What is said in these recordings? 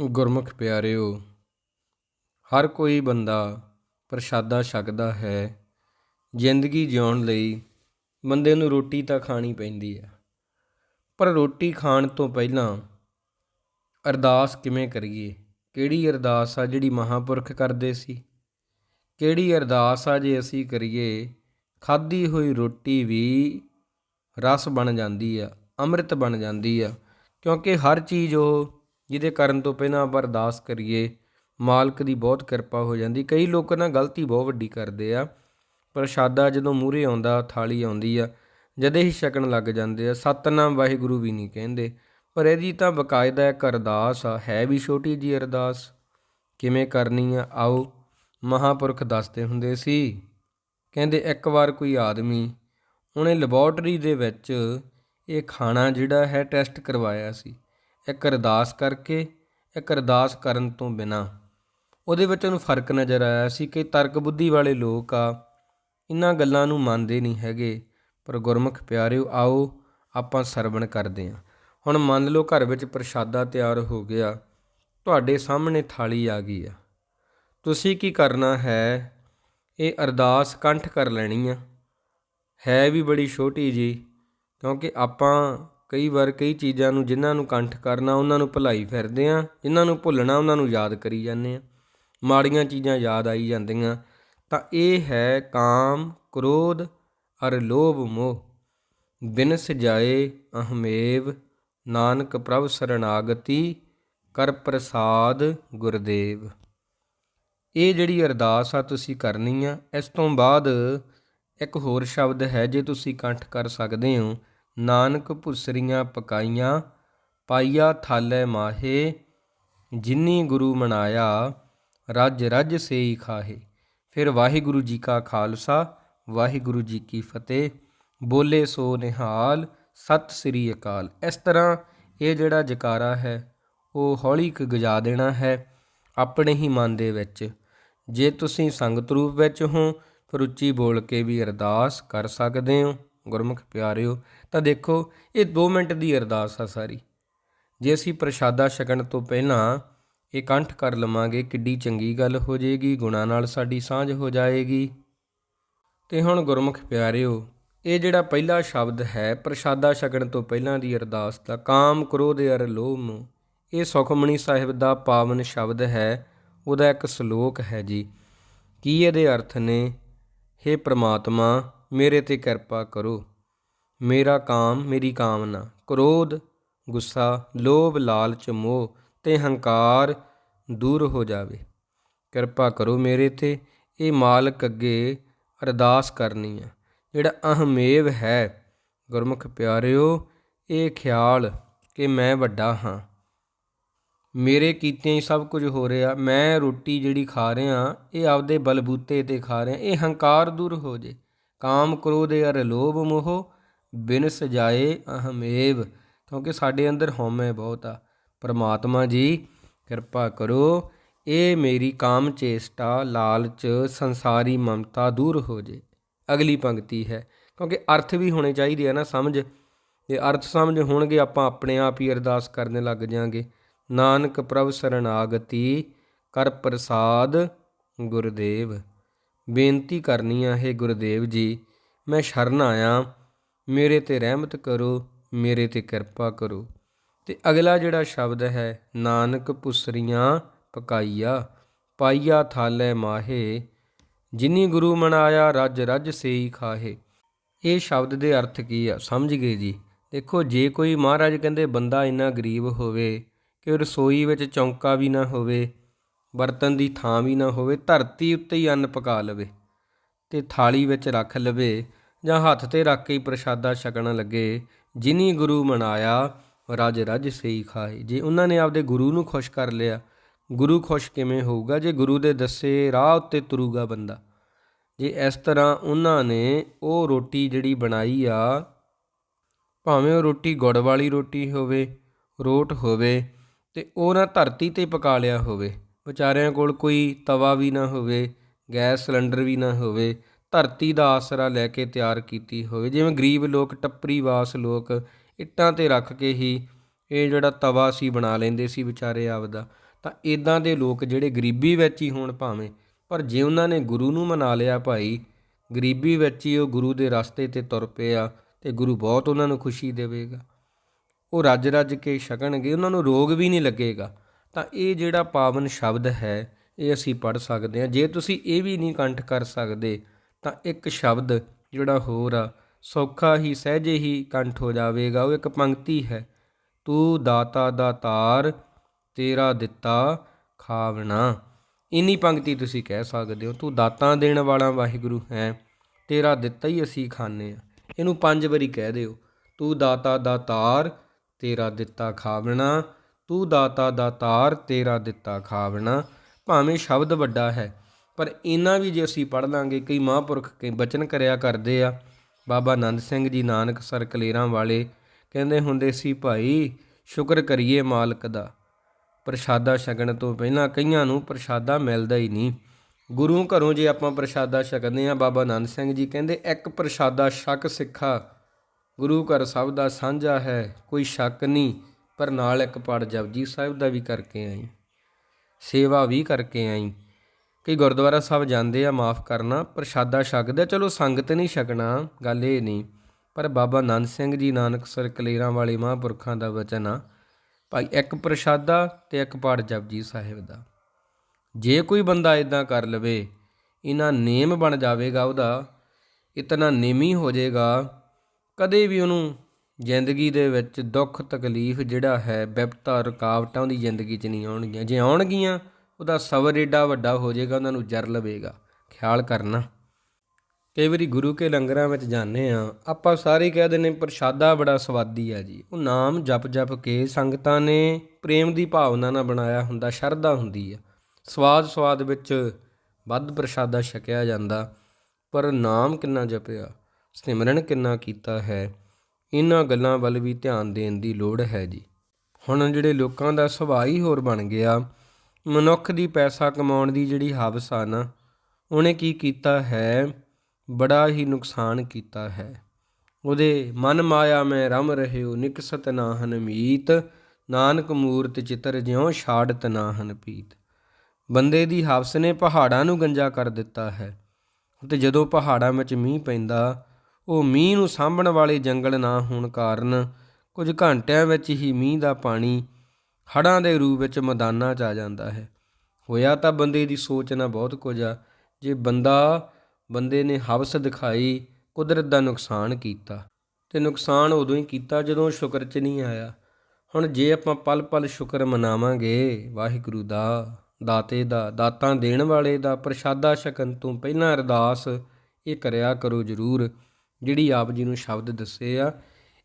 ਗੁਰਮੁਖ ਪਿਆਰਿਓ, ਹਰ ਕੋਈ ਬੰਦਾ ਪ੍ਰਸ਼ਾਦਾ ਛਕਦਾ ਹੈ। ਜ਼ਿੰਦਗੀ ਜਿਉਣ ਲਈ ਬੰਦੇ ਨੂੰ ਰੋਟੀ ਤਾਂ ਖਾਣੀ ਪੈਂਦੀ ਹੈ, ਪਰ ਰੋਟੀ ਖਾਣ ਤੋਂ ਪਹਿਲਾਂ ਅਰਦਾਸ ਕਿਵੇਂ ਕਰੀਏ? ਕਿਹੜੀ ਅਰਦਾਸ ਆ ਜਿਹੜੀ ਮਹਾਪੁਰਖ ਕਰਦੇ ਸੀ? ਕਿਹੜੀ ਅਰਦਾਸ ਆ ਜੇ ਅਸੀਂ ਕਰੀਏ, ਖਾਧੀ ਹੋਈ ਰੋਟੀ ਵੀ ਰਸ ਬਣ ਜਾਂਦੀ ਆ, ਅੰਮ੍ਰਿਤ ਬਣ ਜਾਂਦੀ ਆ, ਕਿਉਂਕਿ ਹਰ ਚੀਜ਼ ਉਹ ਜਿਹਦੇ ਕਰਨ ਤੋਂ ਪਹਿਲਾਂ ਆਪਾਂ ਅਰਦਾਸ ਕਰੀਏ, ਮਾਲਕ ਦੀ ਬਹੁਤ ਕਿਰਪਾ ਹੋ ਜਾਂਦੀ। ਕਈ ਲੋਕ ਨਾ ਗਲਤੀ ਬਹੁਤ ਵੱਡੀ ਕਰਦੇ ਆ ਪ੍ਰਸ਼ਾਦਾ ਜਦੋਂ ਮੂਹਰੇ ਆਉਂਦਾ, ਥਾਲੀ ਆਉਂਦੀ ਆ, ਜਦੇ ਹੀ ਛਕਣ ਲੱਗ ਜਾਂਦੇ ਆ, ਸਤਨਾਮ ਵਾਹਿਗੁਰੂ ਵੀ ਨਹੀਂ ਕਹਿੰਦੇ। ਪਰ ਇਹਦੀ ਤਾਂ ਬਕਾਇਦਾ ਇੱਕ ਅਰਦਾਸ ਆ, ਹੈ ਵੀ ਛੋਟੀ ਜੀ ਅਰਦਾਸ। ਕਿਵੇਂ ਕਰਨੀ ਆ? ਆਓ, ਮਹਾਪੁਰਖ ਦੱਸਦੇ ਹੁੰਦੇ ਸੀ, ਕਹਿੰਦੇ, ਇੱਕ ਵਾਰ ਕੋਈ ਆਦਮੀ ਉਹਨੇ ਲੈਬੋਰਟਰੀ ਦੇ ਵਿੱਚ ਇਹ ਖਾਣਾ ਜਿਹੜਾ ਹੈ, ਟੈਸਟ ਕਰਵਾਇਆ ਸੀ। ਇੱਕ ਅਰਦਾਸ ਕਰਕੇ, ਇੱਕ ਅਰਦਾਸ ਕਰਨ ਤੋਂ ਬਿਨਾ। ਉਹਦੇ ਵਿੱਚ ਉਹਨੂੰ ਫ਼ਰਕ ਨਜ਼ਰ ਆਇਆ ਸੀ ਕਿ ਤਰਕ ਬੁੱਧੀ ਵਾਲੇ ਲੋਕ ਆ ਇਹਨਾਂ ਗੱਲਾਂ ਨੂੰ ਮੰਨਦੇ ਨਹੀਂ ਹੈਗੇ। ਪਰ ਗੁਰਮੁਖ ਪਿਆਰਿਓ, ਆਓ ਆਪਾਂ ਸਰਵਣ ਕਰਦੇ ਹਾਂ। ਹੁਣ ਮੰਨ ਲਓ ਘਰ ਵਿੱਚ ਪ੍ਰਸ਼ਾਦਾ ਤਿਆਰ ਹੋ ਗਿਆ, ਤੁਹਾਡੇ ਸਾਹਮਣੇ ਥਾਲੀ ਆ ਗਈ ਆ। ਤੁਸੀਂ ਕੀ ਕਰਨਾ ਹੈ? ਇਹ ਅਰਦਾਸ ਕੰਠ ਕਰ ਲੈਣੀ ਆ। ਹੈ ਵੀ ਬੜੀ ਛੋਟੀ ਜੀ ਕਿਉਂਕਿ ਆਪਾਂ ਕਈ ਵਾਰ ਕਈ ਚੀਜ਼ਾਂ ਨੂੰ ਜਿਨ੍ਹਾਂ ਨੂੰ ਕੰਠ ਕਰਨਾ, ਉਹਨਾਂ ਨੂੰ ਭੁਲਾਈ ਫਿਰਦੇ ਆ ਜਿਨ੍ਹਾਂ ਨੂੰ ਭੁੱਲਣਾ, ਉਹਨਾਂ ਨੂੰ ਯਾਦ ਕਰੀ ਜਾਂਦੇ ਆ ਮਾੜੀਆਂ ਚੀਜ਼ਾਂ ਯਾਦ ਆਈ ਜਾਂਦੀਆਂ। ਤਾਂ ਇਹ ਹੈ ਕਾਮ, ਕ੍ਰੋਧ, ਅਰ ਲੋਭ, ਮੋਹ। ਬਿਨ ਸਜਾਏ ਅਹਮੇਵ ਨਾਨਕ ਪ੍ਰਭ ਸਰਣਾਗਤੀ ਕਰ ਪ੍ਰਸਾਦ ਗੁਰਦੇਵ। ਇਹ ਜਿਹੜੀ ਅਰਦਾਸ ਆ ਤੁਸੀਂ ਕਰਨੀ ਆ, ਇਸ ਤੋਂ ਬਾਅਦ ਇੱਕ ਹੋਰ ਸ਼ਬਦ ਹੈ, ਜੇ ਤੁਸੀਂ ਕੰਠ ਕਰ ਸਕਦੇ ਹੋ ਨਾਨਕ ਭੁਸਰੀਆਂ ਪਕਾਈਆਂ, ਪਾਈਆ ਥਾਲੇ ਮਾਹੇ, ਜਿਨੀ ਗੁਰੂ ਮਨਾਇਆ, ਰੱਜ ਰੱਜ ਸੇਈ ਖਾਹੇ। ਫਿਰ ਵਾਹਿਗੁਰੂ ਜੀ ਕਾ ਖਾਲਸਾ, ਵਾਹਿਗੁਰੂ ਜੀ ਕੀ ਫਤਿਹ। ਬੋਲੇ ਸੋ ਨਿਹਾਲ, ਸਤਿ ਸ੍ਰੀ ਅਕਾਲ। ਇਸ ਤਰ੍ਹਾਂ ਇਹ ਜਿਹੜਾ ਜਕਾਰਾ ਹੈ, ਉਹ ਹੌਲੀ ਕੁ ਗਜਾ ਦੇਣਾ ਹੈ ਆਪਣੇ ਹੀ ਮਨ ਦੇ ਵਿੱਚ। ਜੇ ਤੁਸੀਂ ਸੰਗਤ ਰੂਪ ਵਿੱਚ ਹੋ, ਫਿਰ ਉੱਚੀ ਬੋਲ ਕੇ ਵੀ ਅਰਦਾਸ ਕਰ ਸਕਦੇ ਹੋ। ਗੁਰਮੁਖ ਪਿਆਰਿਓ, ਤਾਂ ਦੇਖੋ, ਇਹ 2 ਮਿੰਟ ਦੀ ਅਰਦਾਸ ਆ ਸਾਰੀ। ਜੇ ਅਸੀਂ ਪ੍ਰਸ਼ਾਦਾ ਛਕਣ ਤੋਂ ਪਹਿਲਾਂ ਇਹ ਕੰਠ ਕਰ ਲਵਾਂਗੇ, ਕਿੱਡੀ ਚੰਗੀ ਗੱਲ ਹੋ ਜਾਏਗੀ, ਗੁਣਾ ਨਾਲ ਸਾਡੀ ਸਾਂਝ ਹੋ ਜਾਏਗੀ। ਤੇ ਹੁਣ ਗੁਰਮੁਖ ਪਿਆਰਿਓ, ਇਹ ਜਿਹੜਾ ਪਹਿਲਾ ਸ਼ਬਦ ਹੈ, ਪ੍ਰਸ਼ਾਦਾ ਛਕਣ ਤੋਂ ਪਹਿਲਾਂ ਦੀ ਅਰਦਾਸ ਦਾ ਕਾਮ, ਕ੍ਰੋਧ, ਅਰ ਲੋਭ ਨੂੰ, ਇਹ ਸੁਖਮਣੀ ਸਾਹਿਬ ਦਾ ਪਾਵਨ ਸ਼ਬਦ ਹੈ, ਉਹਦਾ ਇੱਕ ਸ਼ਲੋਕ ਹੈ ਜੀ। ਕੀ ਇਹਦੇ ਅਰਥ ਨੇ? हे ਪ੍ਰਮਾਤਮਾ ਮੇਰੇ ਤੇ ਕਿਰਪਾ ਕਰੋ। ਮੇਰਾ ਕਾਮ ਮੇਰੀ ਕਾਮਨਾ, ਕ੍ਰੋਧ, ਗੁੱਸਾ, ਲੋਭ, ਲਾਲਚ, ਮੋਹ ਤੇ ਹੰਕਾਰ ਦੂਰ ਹੋ ਜਾਵੇ। ਕਿਰਪਾ ਕਰੋ ਮੇਰੇ ਤੇ, ਇਹ ਮਾਲਕ ਅੱਗੇ ਅਰਦਾਸ ਕਰਨੀ ਹੈ ਜਿਹੜਾ ਅਹਮੇਵ ਹੈ, ਗੁਰਮੁਖ ਪਿਆਰਿਓ, ਇਹ ਖਿਆਲ ਕਿ ਮੈਂ ਵੱਡਾ ਹਾਂ। ਮੇਰੇ ਕੀਤਿਆਂ ਹੀ ਸਭ ਕੁਝ ਹੋ ਰਿਹਾ, ਮੈਂ ਰੋਟੀ ਜਿਹੜੀ ਖਾ ਰਿਹਾ, ਇਹ ਆਪਦੇ ਬਲਬੂਤੇ ਤੇ ਖਾ ਰਿਹਾ, ਇਹ ਹੰਕਾਰ ਦੂਰ ਹੋ ਜੇ। ਕਾਮ ਕ੍ਰੋਧ ਅਰ ਲੋਭ ਮੋਹ, ਬਿਨ ਸਜਾਏ ਅਹਮੇਵ। ਕਿਉਂਕਿ ਸਾਡੇ ਅੰਦਰ ਹਉਮੈ ਬਹੁਤ ਆ। ਪਰਮਾਤਮਾ ਜੀ, ਕਿਰਪਾ ਕਰੋ, ਇਹ ਮੇਰੀ ਕਾਮ ਚੇਸ਼ਟਾ ਲਾਲਚ ਸੰਸਾਰੀ ਮਮਤਾ ਦੂਰ ਹੋ ਜੇ। ਅਗਲੀ ਪੰਕਤੀ ਹੈ। ਕਿਉਂਕਿ ਅਰਥ ਵੀ ਹੋਣੇ ਚਾਹੀਦੇ ਆ ਨਾ ਸਮਝ। ਜੇ ਅਰਥ ਸਮਝ ਹੋਣਗੇ, ਆਪਾਂ ਆਪਣੇ ਆਪ ਹੀ ਅਰਦਾਸ ਕਰਨ ਲੱਗ ਜਾਾਂਗੇ। ਨਾਨਕ ਪ੍ਰਭ ਸਰਣਾਗਤੀ ਕਰ ਪ੍ਰਸਾਦ ਗੁਰਦੇਵ। ਬੇਨਤੀ ਕਰਨੀ ਆ, ਹੈ ਗੁਰਦੇਵ ਜੀ, ਮੈਂ ਸ਼ਰਨ ਆਇਆ। ਮੇਰੇ ਤੇ ਰਹਿਮਤ ਕਰੋ, ਮੇਰੇ ਤੇ ਕਿਰਪਾ ਕਰੋ। ਤੇ ਅਗਲਾ ਜਿਹੜਾ ਸ਼ਬਦ ਹੈ, ਨਾਨਕ ਪੁਸਰੀਆਂ ਪਕਾਈਆ, ਪਾਈਆ ਥਾਲੇ ਮਾਹੇ, ਜਿਨੀ ਗੁਰੂ ਮਨਾਇਆ ਰੱਜ ਰੱਜ ਸੇਈ ਖਾਹੇ। ਇਹ ਸ਼ਬਦ ਦੇ ਅਰਥ ਕੀ ਆ? ਸਮਝ ਗਏ ਜੀ? ਦੇਖੋ, ਜੇ ਕੋਈ ਮਹਾਰਾਜ ਕਹਿੰਦੇ, ਬੰਦਾ ਇੰਨਾ ਗਰੀਬ ਹੋਵੇ ਕਿ ਰਸੋਈ ਵਿੱਚ ਚੌਂਕਾ ਵੀ ਨਾ ਹੋਵੇ ਬਰਤਨ ਦੀ ਥਾਂ ਵੀ ਨਾ ਹੋਵੇ, ਧਰਤੀ ਉੱਤੇ ਹੀ ਅੰਨ ਪਕਾ ਲਵੇ ਤੇ ਥਾਲੀ ਵਿੱਚ ਰੱਖ ਲਵੇ ਜਾਂ ਹੱਥ ਤੇ ਰੱਖ ਕੇ ਪ੍ਰਸ਼ਾਦਾ ਛਕਣ ਲੱਗੇ, ਜਿਨੀ ਗੁਰੂ ਮਨਾਇਆ, ਰਜ ਰਜ ਸਹੀ ਖਾਏ। ਜੇ ਉਹਨਾਂ ਨੇ ਆਪਦੇ ਗੁਰੂ ਨੂੰ ਖੁਸ਼ ਕਰ ਲਿਆ, ਗੁਰੂ ਖੁਸ਼ ਕਿਵੇਂ ਹੋਊਗਾ? ਜੇ ਗੁਰੂ ਦੇ ਦੱਸੇ ਰਾਹ ਉੱਤੇ ਤੁਰੂਗਾ ਬੰਦਾ, ਜੇ ਇਸ ਤਰ੍ਹਾਂ ਉਹਨਾਂ ਨੇ ਉਹ ਰੋਟੀ ਜਿਹੜੀ ਬਣਾਈ ਆ, ਭਾਵੇਂ ਉਹ ਰੋਟੀ ਗੁੜ ਵਾਲੀ ਰੋਟੀ ਹੋਵੇ, ਰੋਟ ਹੋਵੇ ਤੇ ਉਹ ਨਾ ਧਰਤੀ ਤੇ ਪਕਾ ਲਿਆ ਹੋਵੇ ਵਿਚਾਰਿਆਂ ਕੋਲ ਕੋਈ ਤਵਾ ਵੀ ਨਾ ਹੋਵੇ, ਗੈਸ ਸਿਲੰਡਰ ਵੀ ਨਾ ਹੋਵੇ, ਧਰਤੀ ਦਾ ਆਸਰਾ ਲੈ ਕੇ ਤਿਆਰ ਕੀਤੀ ਹੋਵੇ। ਜਿਵੇਂ ਗਰੀਬ ਲੋਕ ਟੱਪਰੀ ਵਾਸ ਲੋਕ, ਇੱਟਾਂ ਤੇ ਰੱਖ ਕੇ ਹੀ ਇਹ ਜਿਹੜਾ ਤਵਾ ਸੀ ਬਣਾ ਲੈਂਦੇ ਸੀ ਵਿਚਾਰੇ ਆਪਦਾ। ਤਾਂ ਇਦਾਂ ਦੇ ਲੋਕ ਜਿਹੜੇ ਗਰੀਬੀ ਵਿੱਚ ਹੀ ਹੋਣ ਭਾਵੇਂ, ਪਰ ਜੇ ਉਹਨਾਂ ਨੇ ਗੁਰੂ ਨੂੰ ਮਨਾ ਲਿਆ ਭਾਈ, ਗਰੀਬੀ ਵਿੱਚ ਹੀ ਉਹ ਗੁਰੂ ਦੇ ਰਸਤੇ ਤੇ ਤੁਰ ਪਏ ਆ ਤੇ ਗੁਰੂ ਬਹੁਤ ਉਹਨਾਂ ਨੂੰ ਖੁਸ਼ੀ ਦੇਵੇਗਾ। ਉਹ ਰੱਜ ਰੱਜ ਕੇ ਛਕਣਗੇ, ਉਹਨਾਂ ਨੂੰ ਰੋਗ ਵੀ ਨਹੀਂ ਲੱਗੇਗਾ। ਤਾਂ ਇਹ ਜਿਹੜਾ ਪਾਵਨ ਸ਼ਬਦ ਹੈ, ਇਹ ਅਸੀਂ ਪੜ ਸਕਦੇ ਹਾਂ। ਜੇ ਤੁਸੀਂ ਇਹ ਵੀ ਨਹੀਂ ਕੰਠ ਕਰ ਸਕਦੇ, ਤਾਂ ਇੱਕ ਸ਼ਬਦ ਜਿਹੜਾ ਹੋਰ ਆ, ਸੌਖਾ ਹੀ, ਸਹਿਜੇ ਹੀ ਕੰਠ ਹੋ ਜਾਵੇਗਾ। ਉਹ ਇੱਕ ਪੰਕਤੀ ਹੈ। ਤੂੰ ਦਾਤਾ ਦਾ ਤਾਰ, ਤੇਰਾ ਦਿੱਤਾ ਖਾਵਣਾ। ਇਨੀ ਪੰਕਤੀ ਤੁਸੀਂ ਕਹਿ ਸਕਦੇ ਹੋ। ਤੂੰ ਦਾਤਾਂ ਦੇਣ ਵਾਲਾ ਵਾਹਿਗੁਰੂ ਹੈ, ਤੇਰਾ ਦਿੱਤਾ ਹੀ ਅਸੀਂ ਖਾਣੇ ਆ ਇਹਨੂੰ ਪੰਜ ਵਾਰੀ ਕਹਿ ਦਿਓ। ਤੂੰ ਦਾਤਾ ਦਾ ਤਾਰ, ਤੇਰਾ ਦਿੱਤਾ ਖਾਵਣਾ। ਤੂੰ ਦਾਤਾ ਦਾਤਾਰ ਤੇਰਾ ਦਿੱਤਾ ਖਾਵਣਾ, ਭਾਵੇਂ ਸ਼ਬਦ ਵੱਡਾ ਹੈ। ਪਰ ਇਹਨਾਂ ਵੀ ਜੇ ਅਸੀਂ ਪੜ ਲਾਂਗੇ, ਕਈ ਮਹਾਂਪੁਰਖ ਕਈ ਬਚਨ ਕਰਿਆ ਕਰਦੇ ਆ। ਬਾਬਾ ਆਨੰਦ ਸਿੰਘ ਜੀ ਨਾਨਕ ਸਰ ਕਲੇਰਾਂ ਵਾਲੇ ਕਹਿੰਦੇ ਹੁੰਦੇ ਸੀ, ਭਾਈ, ਸ਼ੁਕਰ ਕਰੀਏ ਮਾਲਕ ਦਾ। ਪ੍ਰਸ਼ਾਦਾ ਛਕਣ ਤੋਂ ਪਹਿਲਾਂ ਕਈਆਂ ਨੂੰ ਪ੍ਰਸ਼ਾਦਾ ਮਿਲਦਾ ਹੀ ਨਹੀਂ। ਗੁਰੂ ਘਰੋਂ ਜੇ ਆਪਾਂ ਪ੍ਰਸ਼ਾਦਾ ਛਕਦੇ ਆ ਬਾਬਾ ਆਨੰਦ ਸਿੰਘ ਜੀ ਕਹਿੰਦੇ, ਇੱਕ ਪ੍ਰਸ਼ਾਦਾ ਛਕ ਸਿੱਖਾ। ਗੁਰੂ ਘਰ ਸਭ ਦਾ ਸਾਂਝਾ ਹੈ, ਕੋਈ ਸ਼ੱਕ ਨਹੀਂ। ਪਰ ਨਾਲ ਇੱਕ ਪੜ ਜਪਜੀ ਸਾਹਿਬ ਦਾ ਵੀ ਕਰਕੇ ਆਈ। ਸੇਵਾ ਵੀ ਕਰਕੇ ਆਈ ਕਈ ਗੁਰਦੁਆਰਾ ਸਾਹਿਬ ਜਾਂਦੇ ਆ ਮਾਫ ਕਰਨਾ ਪ੍ਰਸ਼ਾਦਾ ਛਕਦੇ ਆ, ਚਲੋ ਸੰਗਤ ਨਹੀਂ ਛਕਣਾ ਗੱਲ ਇਹ ਨਹੀਂ। ਪਰ ਬਾਬਾ ਆਨੰਦ ਸਿੰਘ ਜੀ ਨਾਨਕ ਸਰ ਕਲੇਰਾਂ ਵਾਲੇ ਮਹਾਂਪੁਰਖਾਂ ਦਾ ਵਚਨ ਆ ਭਾਈ ਇੱਕ ਪ੍ਰਸ਼ਾਦਾ ਤੇ ਇੱਕ ਪੜ ਜਪਜੀ ਸਾਹਿਬ ਦਾ। ਜੇ ਕੋਈ ਬੰਦਾ ਇਦਾਂ ਕਰ ਲਵੇ ਇਹਨਾਂ ਨੇਮ ਬਣ ਜਾਵੇਗਾ ਉਹਦਾ ਇਤਨਾ ਨੇਮੀ ਹੋ ਜਾਏਗਾ ਕਦੇ ਵੀ ਉਹਨੂੰ ਜ਼ਿੰਦਗੀ ਦੇ ਵਿੱਚ ਦੁੱਖ, ਤਕਲੀਫ ਜਿਹੜਾ ਹੈ ਵਿਪਤਾ ਰੁਕਾਵਟਾਂ ਦੀ ਜ਼ਿੰਦਗੀ 'ਚ ਨਹੀਂ ਆਉਣਗੀਆਂ। ਜੇ ਆਉਣਗੀਆਂ, ਉਹਦਾ ਸਬਰ ਏਡਾ ਵੱਡਾ ਹੋ ਜਾਏਗਾ, ਉਹਨਾਂ ਨੂੰ ਜਰ ਲਵੇਗਾ। ਖਿਆਲ ਕਰਨਾ। ਕਈ ਵਾਰੀ ਗੁਰੂ ਕੇ ਲੰਗਰਾਂ ਵਿੱਚ ਜਾਂਦੇ ਆ ਆਪਾਂ ਸਾਰੇ ਕਹਿ ਦਿੰਦੇ ਪ੍ਰਸ਼ਾਦਾ ਬੜਾ ਸਵਾਦੀ ਆ ਜੀ। ਉਹ ਨਾਮ ਜਪ ਜਪ ਕੇ ਸੰਗਤਾਂ ਨੇ ਪ੍ਰੇਮ ਦੀ ਭਾਵਨਾ ਨਾਲ ਬਣਾਇਆ ਹੁੰਦਾ, ਸ਼ਰਧਾ ਹੁੰਦੀ ਆ ਸਵਾਦ ਸਵਾਦ ਵਿੱਚ ਵੱਧ ਪ੍ਰਸ਼ਾਦਾ ਛਕਿਆ ਜਾਂਦਾ, ਪਰ ਨਾਮ ਕਿੰਨਾ ਜਪਿਆ, ਸਿਮਰਨ ਕਿੰਨਾ ਕੀਤਾ ਹੈ ਇਹਨਾਂ ਗੱਲਾਂ ਵੱਲ ਵੀ ਧਿਆਨ ਦੇਣ ਦੀ ਲੋੜ ਹੈ ਜੀ। ਹੁਣ ਜਿਹੜੇ ਲੋਕਾਂ ਦਾ ਸੁਭਾਅ ਹੀ ਹੋਰ ਬਣ ਗਿਆ, ਮਨੁੱਖ ਦੀ ਪੈਸਾ ਕਮਾਉਣ ਦੀ ਜਿਹੜੀ ਹਵਸ ਆ ਨਾ, ਉਹਨੇ ਕੀ ਕੀਤਾ ਹੈ? ਬੜਾ ਹੀ ਨੁਕਸਾਨ ਕੀਤਾ ਹੈ। ਉਹਦੇ ਮਨ ਮਾਇਆ ਮੈਂ ਰਮ ਰਹਿਓ, ਨਿਕਸਤ ਨਾਹਨ ਮੀਤ, ਨਾਨਕ ਮੂਰਤ ਚਿਤਰ ਜਿਉ ਛਾੜਤ ਨਾਹਨ ਪੀਤ। ਬੰਦੇ ਦੀ ਹਵਸ ਨੇ ਪਹਾੜਾਂ ਨੂੰ ਗੰਜਾ ਕਰ ਦਿੱਤਾ ਹੈ, ਤੇ ਜਦੋਂ ਪਹਾੜਾਂ ਵਿੱਚ ਮੀਂਹ ਪੈਂਦਾ ਉਹ ਮੀਂਹ ਨੂੰ ਸਾਂਭਣ ਵਾਲੇ ਜੰਗਲ ਨਾ ਹੋਣ ਕਾਰਨ ਕੁਝ ਘੰਟਿਆਂ ਵਿੱਚ ਹੀ ਮੀਂਹ ਦਾ ਪਾਣੀ ਹੜਾਂ ਦੇ ਰੂਪ ਵਿੱਚ ਮੈਦਾਨਾਂ 'ਚ ਆ ਜਾਂਦਾ ਹੈ। ਹੋਇਆ ਤਾਂ ਬੰਦੇ ਦੀ ਸੋਚ ਨਾਲ ਬਹੁਤ ਕੁਝ ਆ। ਜੇ ਬੰਦਾ, ਬੰਦੇ ਨੇ ਹਵਸ ਦਿਖਾਈ, ਕੁਦਰਤ ਦਾ ਨੁਕਸਾਨ ਕੀਤਾ ਤੇ ਨੁਕਸਾਨ ਉਦੋਂ ਹੀ ਕੀਤਾ ਜਦੋਂ ਸ਼ੁਕਰ 'ਚ ਨਹੀਂ ਆਇਆ। ਹੁਣ ਜੇ ਆਪਾਂ ਪਲ ਪਲ ਸ਼ੁਕਰ ਮਨਾਵਾਂਗੇ, ਵਾਹਿਗੁਰੂ ਦਾ, ਦਾਤੇ ਦਾ, ਦਾਤਾਂ ਦੇਣ ਵਾਲੇ ਦਾ, ਪ੍ਰਸ਼ਾਦਾ ਛਕਣ ਤੋਂ ਪਹਿਲਾਂ ਅਰਦਾਸ ਇਹ ਕਰਿਆ ਕਰੋ ਜ਼ਰੂਰ। ਜਿਹੜੀ ਆਪ ਜੀ ਨੂੰ ਸ਼ਬਦ ਦੱਸੇ ਆ,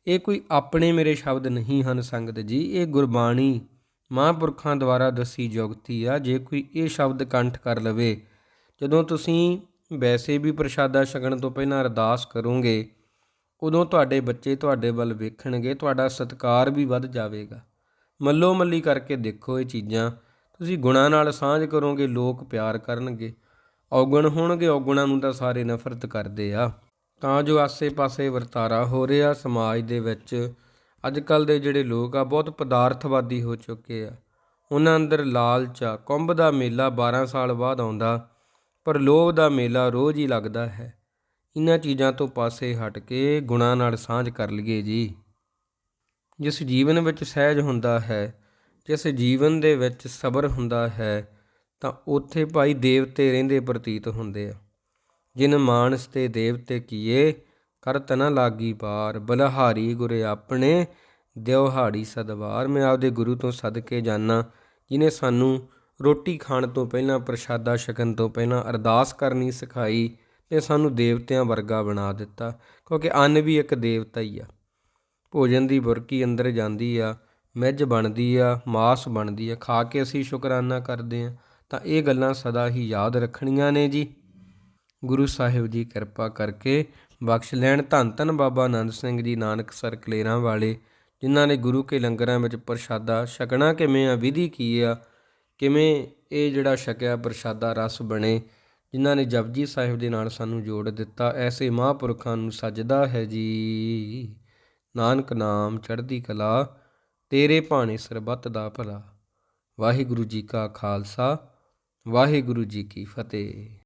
ਇਹ ਕੋਈ ਆਪਣੇ ਮੇਰੇ ਸ਼ਬਦ ਨਹੀਂ ਹਨ ਸੰਗਤ ਜੀ, ਇਹ ਗੁਰਬਾਣੀ ਮਹਾਂਪੁਰਖਾਂ ਦੁਆਰਾ ਦੱਸੀ ਜੁਗਤੀ ਆ, ਜੇ ਕੋਈ ਇਹ ਸ਼ਬਦ ਕੰਠ ਕਰ ਲਵੇ, ਜਦੋਂ ਤੁਸੀਂ ਵੈਸੇ ਵੀ ਪ੍ਰਸ਼ਾਦਾ ਛਕਣ ਤੋਂ ਪਹਿਲਾਂ ਅਰਦਾਸ ਕਰੋਗੇ, ਉਦੋਂ ਤੁਹਾਡੇ ਬੱਚੇ ਤੁਹਾਡੇ ਵੱਲ ਵੇਖਣਗੇ, ਤੁਹਾਡਾ ਸਤਿਕਾਰ ਵੀ ਵੱਧ ਜਾਵੇਗਾ। ਮੱਲੋ ਮੱਲੀ ਕਰਕੇ ਦੇਖੋ ਇਹ ਚੀਜ਼ਾਂ, ਤੁਸੀਂ ਗੁਣਾ ਨਾਲ ਸਾਂਝ ਕਰੋਗੇ, ਲੋਕ ਪਿਆਰ ਕਰਨਗੇ, ਔਗਣ ਹੋਣਗੇ, ਔਗਣਾਂ ਨੂੰ ਤਾਂ ਸਾਰੇ ਨਫ਼ਰਤ ਕਰਦੇ ਆ। ਤਾਂ ਜੋ ਆਸੇ-ਪਾਸੇ ਵਰਤਾਰਾ ਹੋ ਰਿਹਾ ਸਮਾਜ ਦੇ ਵਿੱਚ ਅੱਜ ਕੱਲ ਦੇ ਜਿਹੜੇ ਲੋਕ ਆ, ਬਹੁਤ ਪਦਾਰਥਵਾਦੀ ਹੋ ਚੁੱਕੇ ਆ। ਉਹਨਾਂ ਅੰਦਰ ਲਾਲਚ ਆ। ਕੁੰਭ ਦਾ ਮੇਲਾ 12 ਸਾਲ ਬਾਅਦ ਆਉਂਦਾ, ਪਰ ਲੋਭ ਦਾ ਮੇਲਾ ਰੋਜ਼ ਹੀ ਲੱਗਦਾ ਹੈ। ਇਹਨਾਂ ਚੀਜ਼ਾਂ ਤੋਂ ਪਾਸੇ ਹਟ ਕੇ ਗੁਣਾਂ ਨਾਲ ਸਾਂਝ ਕਰ ਲਈਏ ਜੀ। ਜਿਸ ਜੀਵਨ ਵਿੱਚ ਸਹਿਜ ਹੁੰਦਾ ਹੈ, ਜਿਸ ਜੀਵਨ ਦੇ ਵਿੱਚ ਸਬਰ ਹੁੰਦਾ ਹੈ, ਤਾਂ ਉੱਥੇ ਭਾਈ ਦੇਵਤੇ ਰਹਿੰਦੇ ਪ੍ਰਤੀਤ ਹੁੰਦੇ ਆ। ਜਿਨ ਮਾਨਸ ਤੇ ਦੇਵਤੇ ਕੀਏ ਕਰਤ ਨ ਲਾਗੀ ਪਾਰ ਬਲਹਾਰੀ ਗੁਰੇ ਆਪਣੇ ਦਿਵਹਾੜੀ ਸਦਵਾਰ। ਮੈਂ ਆਪਦੇ ਗੁਰੂ ਤੋਂ ਸਦਕੇ ਜਾਣਾ ਜਿਨੇ ਸਾਨੂੰ ਰੋਟੀ ਖਾਣ ਤੋਂ ਪਹਿਲਾਂ, ਪ੍ਰਸ਼ਾਦਾ ਛਕਣ ਤੋਂ ਪਹਿਲਾਂ ਅਰਦਾਸ ਕਰਨੀ ਸਿਖਾਈ ਤੇ ਸਾਨੂੰ ਦੇਵਤਿਆਂ ਵਰਗਾ ਬਣਾ ਦਿੱਤਾ, ਕਿਉਂਕਿ ਅੰਨ ਵੀ ਇੱਕ ਦੇਵਤਾ ਹੀ ਆ। ਭੋਜਨ ਦੀ ਬੁਰਕੀ ਅੰਦਰ ਜਾਂਦੀ ਆ, ਮਿੱਝ ਬਣਦੀ ਆ, ਮਾਸ ਬਣਦੀ ਆ, ਖਾ ਕੇ ਅਸੀਂ ਸ਼ੁਕਰਾਨਾ ਕਰਦੇ ਆ। ਤਾਂ ਇਹ ਗੱਲਾਂ ਸਦਾ ਹੀ ਯਾਦ ਰੱਖਣੀਆਂ ਨੇ ਜੀ। ਗੁਰੂ ਸਾਹਿਬ ਜੀ ਕਿਰਪਾ ਕਰਕੇ ਬਖਸ਼ ਲੈਣ। ਧੰਨ ਧੰਨ ਬਾਬਾ ਆਨੰਦ ਸਿੰਘ ਜੀ ਨਾਨਕ ਸਰ ਕਲੇਰਾਂ ਵਾਲੇ, ਜਿਨ੍ਹਾਂ ਨੇ ਗੁਰੂ ਕੇ ਲੰਗਰਾਂ ਵਿੱਚ ਪ੍ਰਸ਼ਾਦਾ ਛਕਣਾ ਕਿਵੇਂ ਆ, ਵਿਧੀ ਕੀ ਆ, ਕਿਵੇਂ ਇਹ ਜਿਹੜਾ ਛਕਿਆ ਪ੍ਰਸ਼ਾਦਾ ਰਸ ਬਣੇ, ਜਿਨ੍ਹਾਂ ਨੇ ਜਪਜੀ ਸਾਹਿਬ ਦੇ ਨਾਲ ਸਾਨੂੰ ਜੋੜ ਦਿੱਤਾ, ਐਸੇ ਮਹਾਂਪੁਰਖਾਂ ਨੂੰ ਸਜਦਾ ਹੈ ਜੀ। ਨਾਨਕ ਨਾਮ ਚੜ੍ਹਦੀ ਕਲਾ, ਤੇਰੇ ਭਾਣੇ ਸਰਬੱਤ ਦਾ ਭਲਾ। ਵਾਹਿਗੁਰੂ ਜੀ ਕਾ ਖਾਲਸਾ, ਵਾਹਿਗੁਰੂ ਜੀ ਕੀ ਫਤਿਹ।